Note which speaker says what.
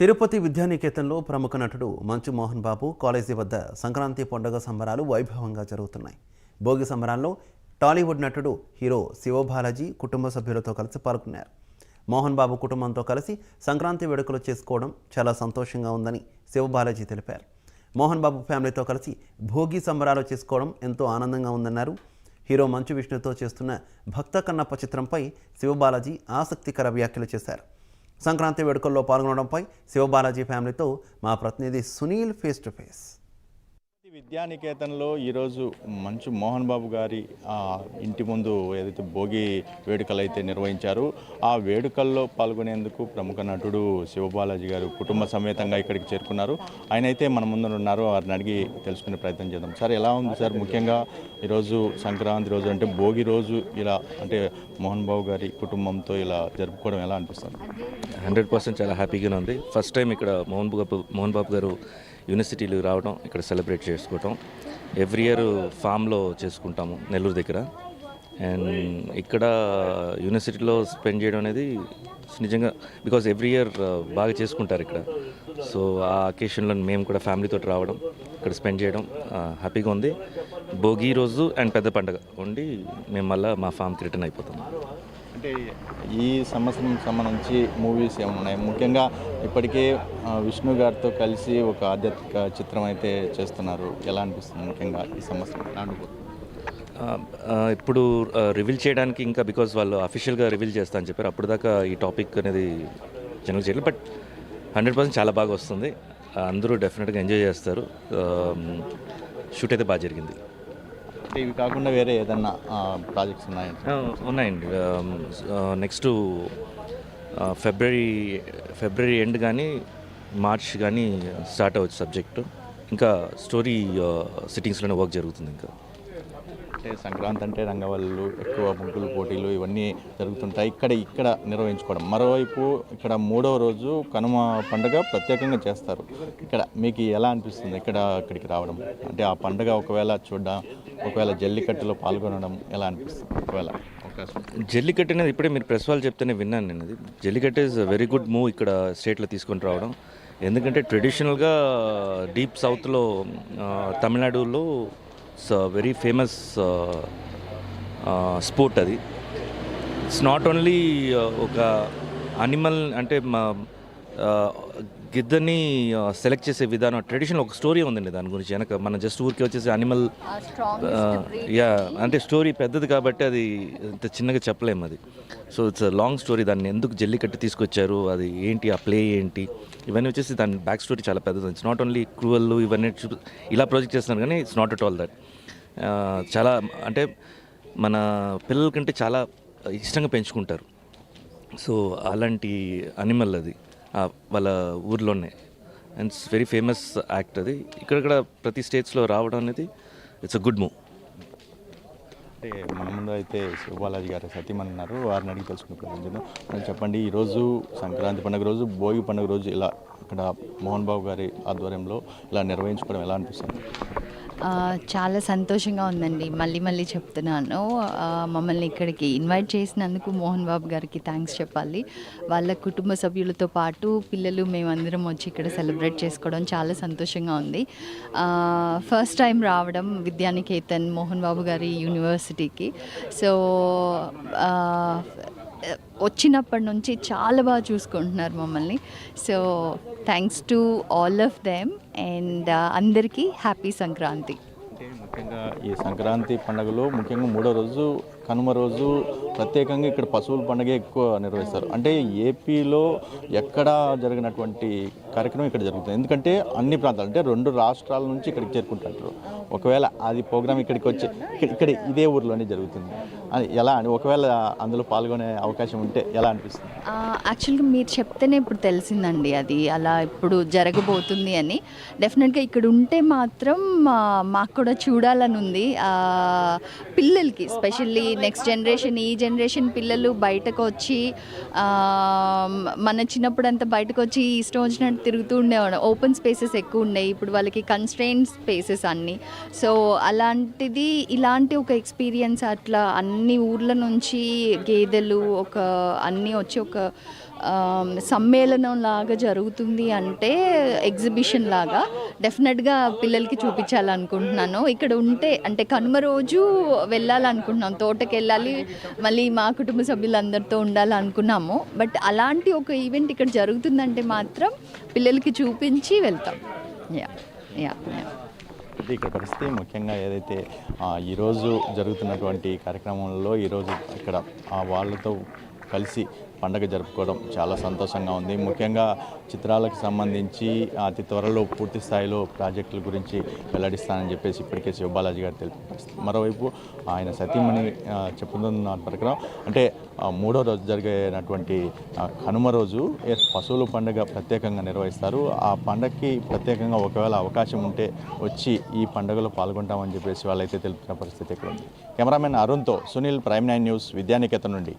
Speaker 1: తిరుపతి విద్యానికేతన్లో ప్రముఖ నటుడు మంచు మోహన్ బాబు కాలేజీ వద్ద సంక్రాంతి పండుగ సంబరాలు వైభవంగా జరుగుతున్నాయి. భోగి సంబరాల్లో టాలీవుడ్ నటుడు హీరో శివబాలాజీ కుటుంబ సభ్యులతో కలిసి పాల్గొన్నారు. మోహన్ బాబు కుటుంబంతో కలిసి సంక్రాంతి వేడుకలు చేసుకోవడం చాలా సంతోషంగా ఉందని శివబాలాజీ తెలిపారు. మోహన్ బాబు ఫ్యామిలీతో కలిసి భోగి సంబరాలు చేసుకోవడం ఎంతో ఆనందంగా ఉందన్నారు. హీరో మంచు విష్ణుతో చేస్తున్న భక్త కన్నప్ప చిత్రంపై శివబాలాజీ ఆసక్తికర వ్యాఖ్యలు చేశారు. సంక్రాంతి వేడుకల్లో పాల్గొనడంపై శివబాలాజీ ఫ్యామిలీతో మా ప్రతినిధి సునీల్ ఫేస్ టు ఫేస్
Speaker 2: విద్యానికేతన్లో ఈరోజు మంచు మోహన్ బాబు గారి ఆ, ఇంటి ముందు ఏదైతే భోగి వేడుకలు అయితే నిర్వహించారు ఆ వేడుకల్లో పాల్గొనేందుకు ప్రముఖ నటుడు శివబాలాజీ గారు కుటుంబ సమేతంగా ఇక్కడికి చేరుకున్నారు. ఆయన అయితే మన ముందు ఉన్నారు వారిని అడిగి తెలుసుకునే ప్రయత్నం చేద్దాం. సార్ ఎలా ఉంది సార్? ముఖ్యంగా ఈరోజు సంక్రాంతి రోజు అంటే భోగి రోజు ఇలా అంటే మోహన్ బాబు గారి కుటుంబంతో ఇలా జరుపుకోవడం ఎలా అనిపిస్తుంది?
Speaker 3: హండ్రెడ్ పర్సెంట్ చాలా హ్యాపీగానే ఉంది. ఫస్ట్ టైం ఇక్కడ మోహన్ బాబు మోహన్ బాబు గారు యూనివర్సిటీలు రావడం ఇక్కడ సెలబ్రేట్ చేసుకోవటం ఎవ్రీ ఇయర్ ఫామ్లో చేసుకుంటాము నెల్లూరు దగ్గర. అండ్ ఇక్కడ యూనివర్సిటీలో స్పెండ్ చేయడం అనేది నిజంగా బికాజ్ ఎవ్రీ ఇయర్ బాగా చేసుకుంటారు ఇక్కడ. సో ఆ అకేషన్లో మేము కూడా ఫ్యామిలీతో రావడం ఇక్కడ స్పెండ్ చేయడం హ్యాపీగా ఉంది. భోగి రోజు అండ్ పెద్ద పండుగ ఉండి మేము మళ్ళీ మా ఫామ్కి రిటర్న్ అయిపోతాం.
Speaker 2: అంటే ఈ సంవత్సరం సంబంధించి మూవీస్ ఏమైనా ఉన్నాయి? ముఖ్యంగా ఇప్పటికే విష్ణు గారితో కలిసి ఒక ఆధ్యాత్మిక చిత్రం అయితే చేస్తున్నారు. ఎలా అనిపిస్తుంది ముఖ్యంగా ఈ సంవత్సరం?
Speaker 3: ఇప్పుడు రివీల్ చేయడానికి ఇంకా బికాజ్ వాళ్ళు అఫీషియల్గా రివీల్ చేస్తా అని చెప్పారు. అప్పుడు దాకా ఈ టాపిక్ అనేది జనరల్ చేయలేదు. బట్ హండ్రెడ్ పర్సెంట్ చాలా బాగా వస్తుంది. అందరూ డెఫినెట్గా ఎంజాయ్ చేస్తారు. షూట్ అయితే బాగా జరిగింది.
Speaker 2: అంటే ఇవి కాకుండా వేరే ఏదన్నా ప్రాజెక్ట్స్ ఉన్నాయండి.
Speaker 3: ఉన్నాయండి నెక్స్ట్ ఫిబ్రవరి ఫిబ్రవరి ఎండ్ కానీ మార్చ్ కానీ స్టార్ట్ అవ్వచ్చు సబ్జెక్టు ఇంకా స్టోరీ సిట్టింగ్స్లోనే వర్క్ జరుగుతుంది ఇంకా.
Speaker 2: అంటే సంక్రాంతి అంటే రంగవల్లు ఎక్కువ ముగ్గులు పోటీలు ఇవన్నీ జరుగుతుంటాయి. ఇక్కడ ఇక్కడ నిర్వహించుకోవడం. మరోవైపు ఇక్కడ మూడవ రోజు కనుమ పండుగ ప్రత్యేకంగా చేస్తారు. ఇక్కడ మీకు ఎలా అనిపిస్తుంది? ఇక్కడ ఇక్కడికి రావడం? అంటే ఆ పండుగ ఒకవేళ చూడడం ఒకవేళ జల్లికట్టులో పాల్గొనడం ఎలా అనిపిస్తుంది? ఒకవేళ అవకాశం
Speaker 3: జల్లికట్టు అనేది ఇప్పుడే మీరు ప్రెస్ వాళ్ళు చెప్తేనే విన్నాను నేను అది. Jallikattu is very good move ఇక్కడ స్టేట్లో తీసుకొని రావడం. ఎందుకంటే ట్రెడిషనల్గా డీప్ సౌత్లో తమిళనాడులో తమిళనాడులో వెరీ ఫేమస్ స్పోర్ట్ అది. ఇట్స్ నాట్ ఓన్లీ ఒక అనిమల్ అంటే మా ఆ, గిద్దని సెలెక్ట్ చేసే విధానం ట్రెడిషనల్ ఒక స్టోరీ ఉందండి దాని గురించి. వెనక మనం జస్ట్ ఊరికి వచ్చేసి అనిమల్ యా అంటే స్టోరీ పెద్దది కాబట్టి అది ఇంత చిన్నగా చెప్పలేము అది. సో ఇట్స్ లాంగ్ స్టోరీ దాన్ని ఎందుకు జల్లికట్టు తీసుకొచ్చారు? అది ఏంటి? ఆ ప్లే ఏంటి? ఇవన్నీ వచ్చేసి దాని బ్యాక్ స్టోరీ చాలా పెద్దది. ఇట్స్ నాట్ ఓన్లీ క్రూవల్ ఇవన్నీ ఇలా ప్రాజెక్ట్ చేస్తున్నారు కానీ it's not at all that చాలా అంటే మన పిల్లల కంటే చాలా ఇష్టంగా పెంచుకుంటారు. సో అలాంటి అనిమల్ అది వాళ్ళ ఊర్లోనే. And it's very famous act అది. ఇక్కడక్కడ ప్రతి స్టేట్స్లో రావడం అనేది ఇట్స్ అ గుడ్ మూవ్
Speaker 2: అంటే మన ముందు అయితే శివబాలాజీ గారు సతీమణి అన్నారు వారిని అడిగి తెలుసుకునే చెప్పండి ఈరోజు సంక్రాంతి పండుగ రోజు భోగి పండుగ రోజు ఇలా ఇక్కడ మోహన్ బాబు గారి ఆధ్వర్యంలో ఇలా నిర్వహించుకోవడం ఎలా అనిపిస్తుంది?
Speaker 4: చాలా సంతోషంగా ఉందండి. మళ్ళీ మళ్ళీ చెప్తున్నాను. మమ్మల్ని ఇక్కడికి ఇన్వైట్ చేసినందుకు మోహన్ బాబు గారికి థ్యాంక్స్ చెప్పాలి. వాళ్ళ కుటుంబ సభ్యులతో పాటు పిల్లలు మేమందరం వచ్చి ఇక్కడ సెలబ్రేట్ చేసుకోవడం చాలా సంతోషంగా ఉంది. ఫస్ట్ టైం రావడం విద్యానికేతన్ మోహన్ బాబు గారి యూనివర్సిటీకి. సో వచ్చినప్పటి నుంచి చాలా బాగా చూసుకుంటున్నారు మమ్మల్ని. So thanks to all of them and అందరికీ హ్యాపీ సంక్రాంతి
Speaker 2: ముఖ్యంగా ఈ సంక్రాంతి పండుగలో ముఖ్యంగా మూడో రోజు కనుమ రోజు ప్రత్యేకంగా ఇక్కడ పశువుల పండుగ ఎక్కువ నిర్వహిస్తారు. అంటే ఏపీలో ఎక్కడ జరిగినటువంటి కార్యక్రమం ఇక్కడ జరుగుతుంది. ఎందుకంటే అన్ని ప్రాంతాలు అంటే రెండు రాష్ట్రాల నుంచి ఇక్కడికి చేరుకుంటారు ఒకవేళ అది ప్రోగ్రామ్ ఇక్కడికి వచ్చి ఇక్కడ ఇదే ఊర్లోనే జరుగుతుంది. ఎలా అని ఒకవేళ అందులో పాల్గొనే అవకాశం ఉంటే ఎలా అనిపిస్తుంది?
Speaker 4: యాక్చువల్గా మీరు చెప్తేనే ఇప్పుడు తెలిసిందండి అది అలా ఇప్పుడు జరగబోతుంది అని. డెఫినెట్గా ఇక్కడ ఉంటే మాత్రం మాకు కూడా చూడాలని ఉంది. పిల్లలకి స్పెషల్లీ నెక్స్ట్ జనరేషన్ ఈ జనరేషన్ పిల్లలు బయటకు వచ్చి మన చిన్నప్పుడు అంతా బయటకు వచ్చి ఇష్టం వచ్చినట్టు తిరుగుతూ ఉండేవాడు ఓపెన్ స్పేసెస్ ఎక్కువ ఉన్నాయి ఇప్పుడు వాళ్ళకి కన్స్ట్రెయిన్ స్పేసెస్ అన్నీ. సో అలాంటిది ఇలాంటి ఒక ఎక్స్పీరియన్స్ అట్లా అన్ని అన్ని ఊర్ల నుంచి గేదెలు ఒక అన్నీ వచ్చి ఒక సమ్మేళనం లాగా జరుగుతుంది అంటే ఎగ్జిబిషన్ లాగా. డెఫినెట్గా పిల్లలకి చూపించాలనుకుంటున్నాను. ఇక్కడ ఉంటే అంటే కనుమ రోజు వెళ్ళాలనుకుంటున్నాం. తోటకి వెళ్ళాలి మళ్ళీ మా కుటుంబ సభ్యులందరితో ఉండాలనుకున్నాము. బట్ అలాంటి ఒక ఈవెంట్ ఇక్కడ జరుగుతుందంటే మాత్రం పిల్లలకి చూపించి వెళ్తాం. Yeah yeah yeah.
Speaker 2: ఇది ఇక్కడ పరిస్థితి ముఖ్యంగా ఏదైతే ఈరోజు జరుగుతున్నటువంటి కార్యక్రమంలో ఈరోజు ఇక్కడ ఆ వాళ్ళతో కలిసి పండగ జరుపుకోవడం చాలా సంతోషంగా ఉంది. ముఖ్యంగా చిత్రాలకు సంబంధించి అతి త్వరలో పూర్తి స్థాయిలో ప్రాజెక్టుల గురించి వెల్లడిస్తానని చెప్పేసి ఇప్పటికే శివబాలాజీ గారు తెలిపిన మరోవైపు ఆయన సతీమణి ఆ, చెప్పుతున్న ప్రకారం అంటే మూడో రోజు జరిగేటటువంటి కనుమ రోజు పశువుల పండుగ ప్రత్యేకంగా నిర్వహిస్తారు. ఆ పండగకి ప్రత్యేకంగా ఒకవేళ అవకాశం ఉంటే వచ్చి ఈ పండుగలో పాల్గొంటామని చెప్పేసి వాళ్ళైతే తెలిపిన పరిస్థితి ఇక్కడ ఉంది cameraman అరుణ్తో Sunil prime nine news Vidyanikethan నుండి.